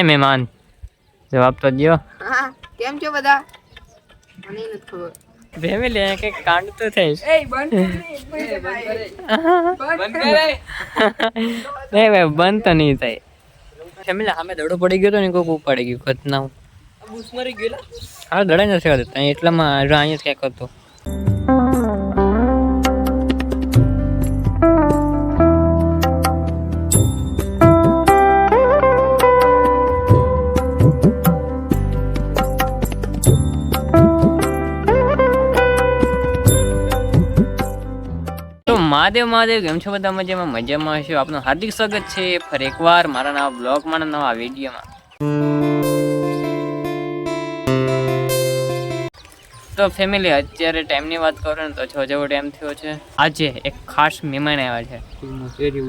એ મહેમાન જવાબ તો દો હા કેમ છો બધા? મને નથી ખબર. ફેમિલી લે કંઈક કાંડ તો થઈ એ બંધ નહીં ભાઈ બંધ તો નહીં થાય. ફેમિલી સામે દડો પડી ગયો તો ને કોઈક ઉપાડી ગયું ઘટના હા દડા નથી આવતા. એટલામાં અહીંયા જ ક્યાંક હતો. મહાદેવ મહાદેવ કેમ છો બધા મજામાં? મજામાં હશો? આપનું હાર્દિક સ્વાગત છે ફરી એકવાર મારા નવા બ્લોગમાં નવા વિડીયોમાં. તો ફેમિલી અત્યારે ટાઈમની વાત કરો ને તો છ જેવો ટાઈમ થયો છે. આજે એક ખાસ મહેમાન આવ્યા છે.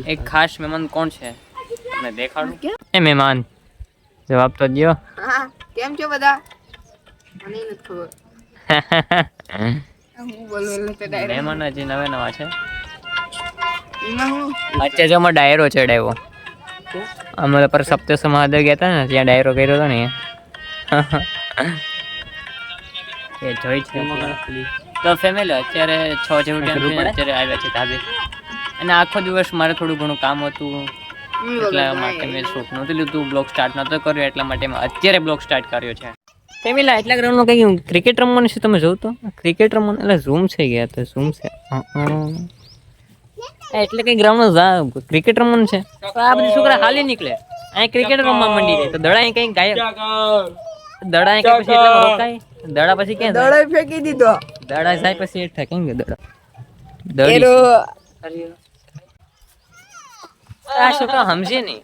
એક ખાસ મહેમાન કોણ છે? તમને દેખાડું? એ મહેમાન જવાબ તો દ્યો. કેમ છો બધા? મને નથી ખબર. મહેમાન હજી નવા નવા છે. અત્યારે જો અમે ડાયરો ચડાવ્યો અમે પર સપ્તેશ્વર મહાદેવ ગયા હતા ને ત્યાં ડાયરો કર્યો હતો ને એ. જોઈ છે તો ફેમિલી અત્યારે છ જેવું ટાઈમ અત્યારે આવ્યા છે ધાબે. અને આખો દિવસ મારે થોડું ઘણું કામ હતું. એટલા માટે મેં શોખ નહોતું લીધું. બ્લોગ સ્ટાર્ટ નહોતો કર્યો એટલા માટે મેં અત્યારે બ્લોગ સ્ટાર્ટ કર્યો છે. ફેમિલા એટલા ગ્રાઉન્ડમાં કંઈ ક્રિકેટ રમવાનું છે તમે જોઉં તો ક્રિકેટ રમવાનું એટલે ઝૂમ છે ગયા તો ઝૂમ છે. એટલે કઈ ગ્રાઉન્ડ ક્રિકેટ રમવાનું છે. તો આ બધી છોકરા હાલી નીકળે. અહીં ક્રિકેટ રમવા માંડી જાય તો દડા અહીં કઈ ગાયબ દડા અહીં કઈ પછી એટલામાં રોકાય? દડા પછી ક્યાં દડા ફેંકી દીધો. દડા જાય પછી એક થાય કેમ દડા? દડી. આ છોકરા સમજે નહીં.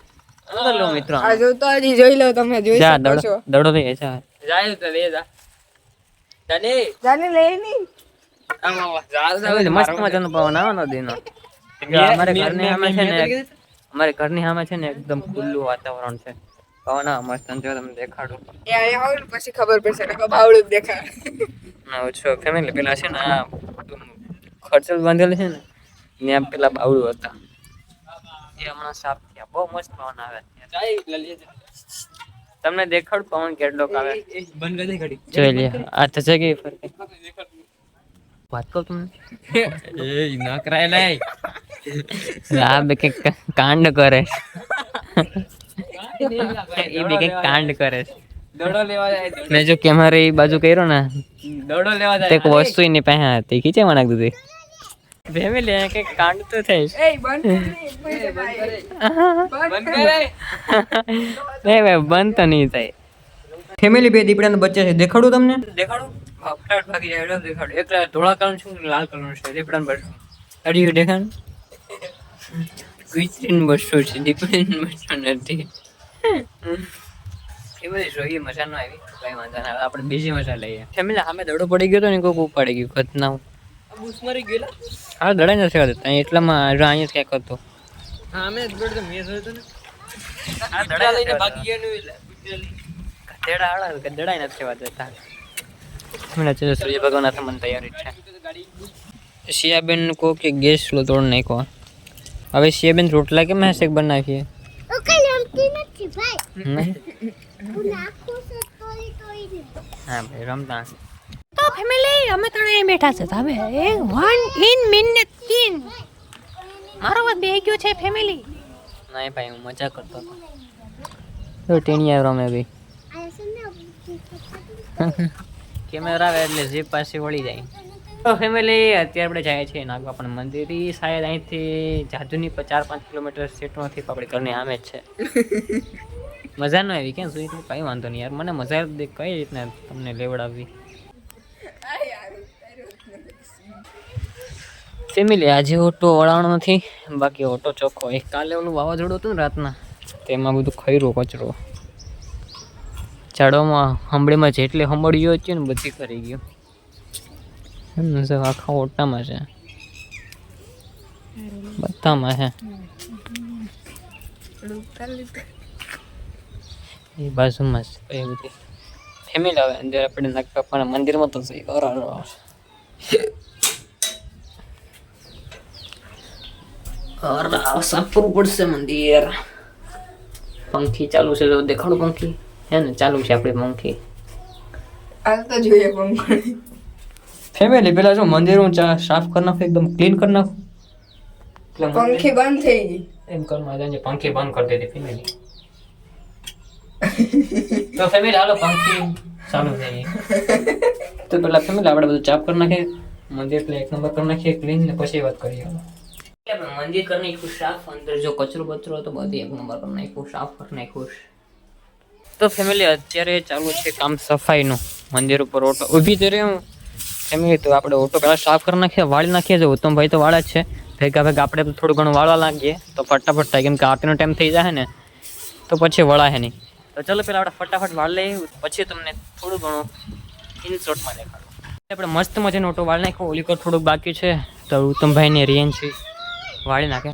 શું લો મિત્રો. આ જો તો હજી જોઈ લો તમે જોઈ શકો છો. દડો લઈ જા. જાય તો લે જા. ચાલે જાને લઈ ની મસ્ત મજાનો પવન આવવાનો દીનો. અમારે ઘરની સામે છે ને અમારે ઘરની સામે છે ને એકદમ ખુલ્લું વાતાવરણ છે. પવન આવે મસ્ત જો તમને દેખાડું. એ અહીંયા આવું પછી ખબર પડશે કે બાવળું દેખાડ ના ઓછો ફેમિલી પેલા છે ને આ ખર્ચલ બાંધેલ છે ને ત્યાં પેલા બાવળું હતા. એ હમણાં સાફ થયા. બહુ મસ્ત પવન આવે. તમને દેખાડું પવન કેટલો આવે જોઈ લે. આ તો કે ફરકે. વાત કહું તમને આ બે કંઈક કાંડ કરે. એ બે કંઈક કાંડ કરે. મેં જો કેમેરા એ બાજુ કર્યો ને દડો લેવા જાય એક વસ્તુ એની પાસે હતી ખીચે મને દીધી ભેમે લે કે કાંડ તો થાય એ બંધ બંધ કરે. નહીં ભાઈ બંધ તો નહીં થાય. ફેમિલી બે દીપડાના બચ્ચા છે દેખાડું તમને? દેખાડું? ફટાફટ ભાગી જાય દેખાડું. એક ધોળા કલર છે લાલ કલર છે દીપડાનું બચ્ચા. અડી દેખાડ ગુજરીનું બસો છે દીપડાનું બચ્ચું નથી. એ બધી જોઈએ મજા ન આવી. કઈ વાંધો ના આવે આપણે બીજી મજા લઈએ. ફેમિલી સામે દડો પડી ગયો તો ને કોઈક ઉપાડી ગયું ખતના બુસ મરી ગયેલા? હા દડા નથી આવતા એટલામાં જો અહીંયા જ ક્યાંક હતો. હા અમે જ તો મેં જોયો ને. આ દડા લઈને ભાગી ગયા નું એટલે. ગધેડા હાડા નથી વાત દેતા. હમણાં ચલો સૂર્ય ભગવાન મને તૈયારી છે. શિયાબેન કહો કે ગેસ લો તોડ નાખો હવે શિયાબેન રોટલા કેમ હેશેક બનાવીએ? હા ભાઈ રમતા તો ફેમિલી અમે ત્રણે બેઠા છે હવે એ વન ઇન મિનિટ તીન મારો વાત બે ગયો છે ફેમિલી નહીં ભાઈ હું મજા કરતો હતો. તો ટેણિયા રમે ભાઈ કેમેરા આવે એટલે જીપ પાસે વળી જાય. ફેમિલી અત્યારે આપણે જાય છે નાગવા પણ મંદિર સાહેબ શાયદ અહીંથી જાજુની પ- ચાર પાંચ કિલોમીટર સેટમાંથી આપણે ઘરની આમે જ છે. મજા ન આવી કેમ સુધી? કઈ વાંધો નહીં યાર. મને મજા કઈ રીતના તમને લેવડાવવી? ફેમિલી આજે ઓટો વળાણો નથી બાકી ઓટો ચોખ્ખો. એક કાલે ઓલું વાવાઝોડું હતું ને રાતના તેમાં બધું ખૈરો કચરો. ઝાડોમાં હંબળીમાં જેટલી હંબળીઓ હતી ને બધી કરી ગયું. હમ, જો આખા ઓટામાં છે. બધામાં છે. એ બાજુમાં જ એ બધી ફેમિલી આવે અંદર આપણે નાગ પણ મંદિરમાં તો જઈ કરાવવાનો આવશે સાફ પડશે મંદિર. પંખી ચાલુ છે તો દેખાડું પંખી. હે ને ચાલુ છે આપણી પંખી. પંખી. ફેમિલી પેલા જો મંદિર સાફ કરી નાખું એકદમ ક્લીન કરી નાખું. પંખી બંધ થઈ ગઈ. એમ કરમાં જાય પંખી બંધ કરી દીધી ફેમિલી. તો ફેમિલી હાલો પંખી ચાલુ થઈ ગઈ. તો પેલા ફેમિલી આપણે બધું ચાપ કરી નાખીએ. મંદિર એટલે એક નંબર કરી નાખીએ ક્લીન ને પછી વાત કરીએ આપણે મંદિર કરી નાખ્યું સાફ અંદર જો કચરો બચરો હતો બધી એક નંબર કરી નાખ્યું સાફ કરી નાખ્યું. તો ફેમિલી અત્યારે ચાલુ છે કામ સફાઈનું. મંદિર ઉપર ઓટો ઊભી તો રહ્યો. ફેમિલી તો આપણે ઓટો પહેલાં સાફ કરી નાખીએ, વાળી નાખીએ. છે ઉત્તમભાઈ તો વાળા જ છે. ભેગા ભેગા આપણે થોડું ઘણું વાળવા લાગીએ. તો ફટાફટ થાય, કેમ કે આરતીનો ટાઈમ થઈ જાય ને, તો પછી વળાય નહીં. તો ચલો પેલા આપણે ફટાફટ વાળ લઈએ, પછી તમને થોડું ઘણું ઇનશોર્ટમાં દેખાડું. આપણે મસ્ત મજાનો ઓટો વાળી નાખ્યો, ઓલી કોર થોડુંક બાકી છે. તો ઉત્તમભાઈને રેન્જ વાળી નાખે.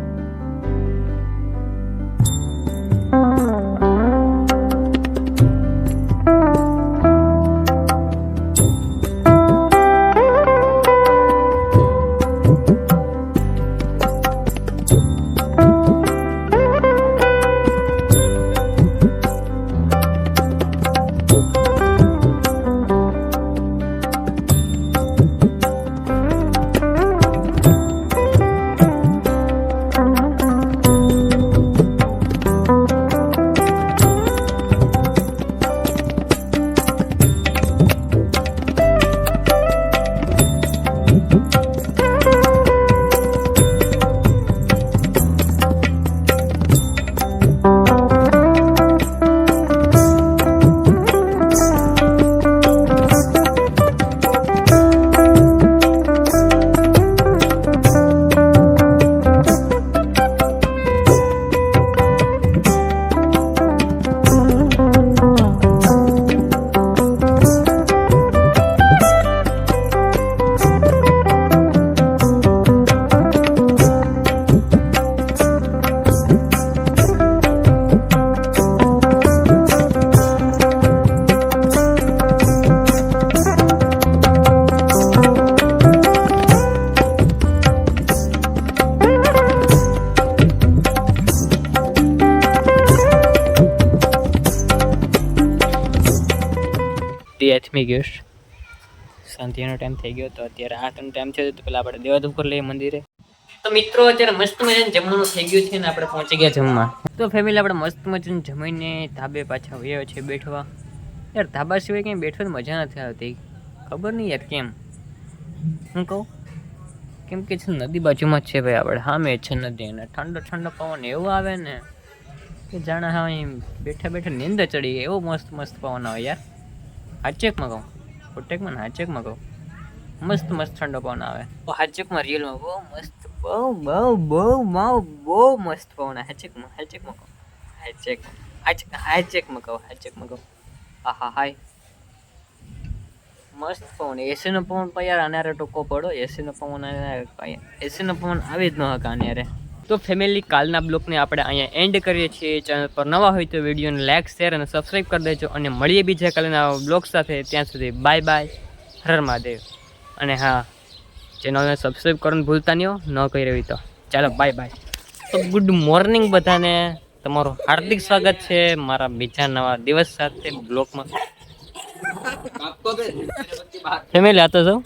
દી આથમી ગયો છે. ટાઈમ થઈ ગયો તો અત્યારે આઠનો ટાઈમ છે તો પેલા આપણે દેવાદ ઉપર લઈએ મંદિરે. તો મિત્રો, અત્યારે મસ્ત મજાનું જમવાનું થઈ ગયું છે ને આપણે પહોંચી ગયા જમવા. તો ફેમિલી આપણે મસ્ત મજાનું જમીને ધાબે પાછા વયા છે બેઠવા. યાર, ધાબા સિવાય ક્યાંય બેઠવાની મજા નથી આવતી. ખબર નહીં યાર કેમ. હું કહું? કેમ કે છે નદી બાજુમાં છે ભાઈ આપણે. હા, મેં છે નદી અને ઠંડો ઠંડો પવન એવો આવે ને કે જાણે હા બેઠા બેઠા નીંદ ચડી એવો મસ્ત મસ્ત પવન આવે યાર. હાચેકમાં કહું. કોટેકમાં હાચેકમાં કહું. મસ્ત મસ્ત ઠંડો પવન આવે. હાચેકમાં રિયલમાં બહુ મસ્ત, બહુ બહુ બહુ બહુ બહુ મસ્ત પવન હાચેકમાં હાચેકમાં કહું. હાચેક હાચેક હાચેકમાં કહું હાચેકમાં કહું. હા હા હાય. મસ્ત પવન એસીનો પવન પણ યાર આનારે ટૂંકો પડો એસીનો પવન એસીનો પવન આવી જ ન હકા આનારે તો ફેમિલી કાલના બ્લોગને આપણે અહીંયા એન્ડ કરીએ છીએ. ચેનલ પર નવા હોય તો વિડીયોને લાઇક શેર અને સબસ્ક્રાઈબ કરી દેજો અને મળીએ બીજા કાલના બ્લોગ સાથે. ત્યાં સુધી બાય બાય હર મહાદેવ. અને હા ચેનલને સબસ્ક્રાઈબ કરવાનું ભૂલતા નહીં ન કરી રહી તો. ચાલો બાય બાય તો ગુડ મોર્નિંગ બધાને. તમારું હાર્દિક સ્વાગત છે મારા બીજા નવા દિવસ સાથે બ્લોકમાં. ફેમિલી આતો જાઉં